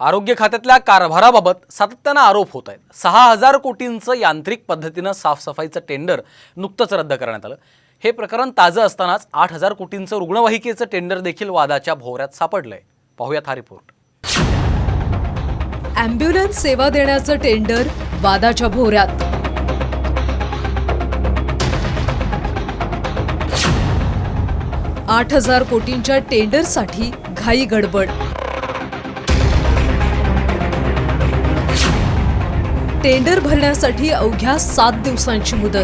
आरोग्य खात्यातल्या कारभाराबाबत सातत्यानं आरोप होत आहेत. सहा हजार कोटींचं यांत्रिक पद्धतीनं साफसफाईचं टेंडर नुकतंच रद्द करण्यात आलं. हे प्रकरण ताजं असतानाच आठ हजार कोटींचं रुग्णवाहिकेचं टेंडर देखील वादाच्या भोवऱ्यात सापडलंय. पाहुयात हा रिपोर्ट. ॲम्ब्युलन्स सेवा देण्याचं टेंडर वादाच्या भोवऱ्यात. आठ हजार कोटींच्या टेंडरसाठी घाई गडबड. टेंडर भरण्यासाठी अवघ्या सात दिवसांची मुदत.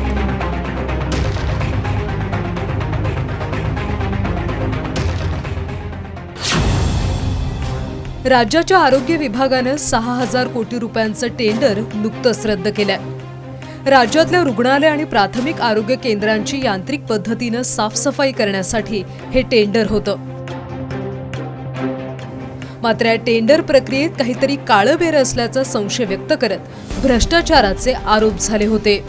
राज्याच्या आरोग्य विभागानं सहा हजार कोटी रुपयांचं टेंडर नुकतंच रद्द केलंय. राज्यातल्या रुग्णालय आणि प्राथमिक आरोग्य केंद्रांची यांत्रिक पद्धतीनं साफसफाई करण्यासाठी हे टेंडर होतं. मात्र या टेंडर प्रक्रियेत काहीतरी काळबेर असल्याचा संशय व्यक्त करत भ्रष्टाचाराचे आरोप झाले होते.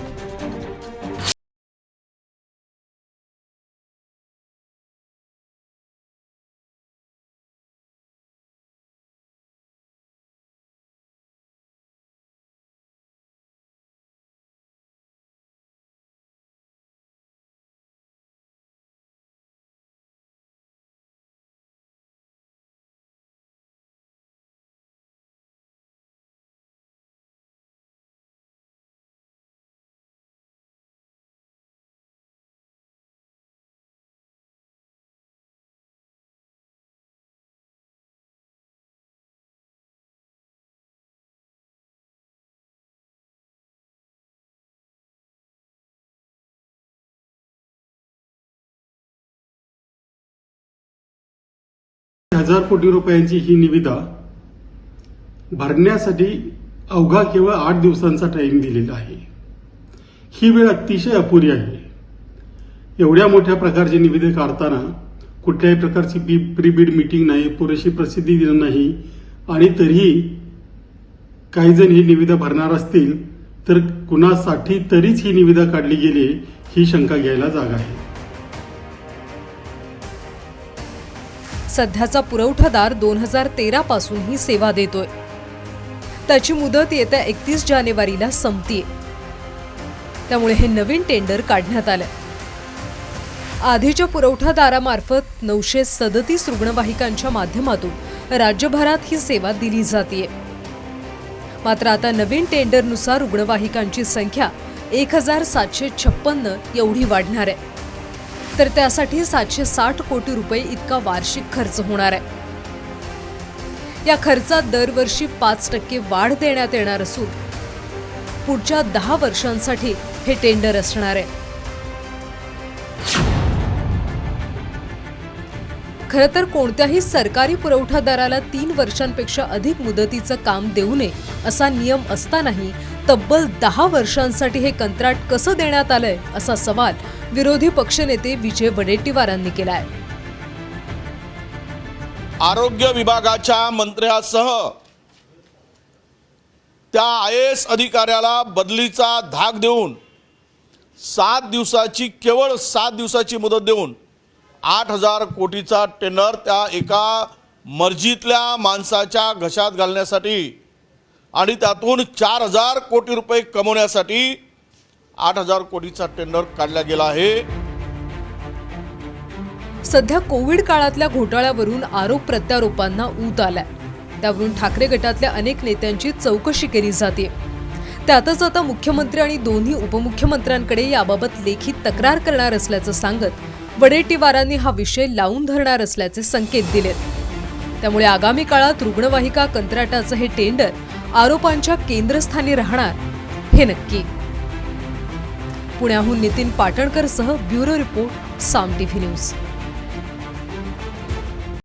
हजार कोटी रुपयांची ही निविदा भरण्यासाठी अवघा केवळ आठ दिवसांचा टाईम दिलेला आहे. ही वेळ अतिशय अपुरी आहे. एवढ्या मोठ्या प्रकारची निविदे काढताना कुठल्याही प्रकारची बी प्रीबिड मीटिंग नाही पुरेशी प्रसिद्धी दिली नाही आणि तरीही काही जण ही निविदा भरणार असतील तर कुणासाठी तरीच ही निविदा काढली गेली ही शंका घ्यायला जागा आहे. सध्याचा पुरवठादार दोन हजार तेरापासून ही सेवा देतोय. त्याची मुदत येत्या एकतीस जानेवारीला संपतीये. त्यामुळे हे नवीन टेंडर काढण्यात आलं आधीच्या पुरवठादारामार्फत नऊशे सदतीस रुग्णवाहिकांच्या माध्यमातून राज्यभरात ही सेवा दिली जाते मात्र आता नवीन टेंडरनुसार रुग्णवाहिकांची संख्या एक हजार सातशे छप्पन्न एवढी वाढणार आहे. तर त्यासाठी सातशे साठ कोटी रुपये इतका वार्षिक खर्च होणार आहे. या खर्चात दरवर्षी पाच टक्के वाढ देण्यात येणार असून पुढच्या दहा वर्षांसाठी हे टेंडर असणार आहे. खरं तर कोणत्याही सरकारी पुरवठादाराला तीन वर्षांपेक्षा अधिक मुदतीचं काम देऊ नये असा नियम असतानाही तब्बल दहा वर्षांसाठी हे कंत्राट कसं देण्यात आलंय असा सवाल विरोधी पक्षनेते विजय वडेट्टीवारांनी केलाय. आरोग्य विभागाच्या मंत्र्यासह त्या आय एस अधिकाऱ्याला बदलीचा धाक देऊन सात दिवसाची केवळ सात दिवसाची मुदत देऊन आठ हजार कोटीचा टेंडर त्या एका मर्जीतल्या माणसाच्या घशात घालण्यासाठी आणि त्यातून चार हजार कोटी रुपये कमवण्यासाठी आठ हजार कोटीचा टेंडर काढला गेला आहे. सध्या कोविड काळातल्या घोटाळ्यावरून आरोप प्रत्यारोपांना ऊत आलाय. त्यावरून ठाकरे गटातल्या अनेक नेत्यांची चौकशी केली जाते. त्यातच आता मुख्यमंत्री आणि दोन्ही उपमुख्यमंत्र्यांकडे याबाबत लेखी तक्रार करणार असल्याचं सांगत वडेट्टीवारांनी हा विषय लावून धरणार असल्याचे संकेत दिलेत. त्यामुळे आगामी काळात रुग्णवाहिका कंत्राटाचं हे टेंडर आरोपांच्या केंद्रस्थानी राहणार हे नक्की. पुण्याहून नितीन पाटणकर सह bureau report Saam TV news.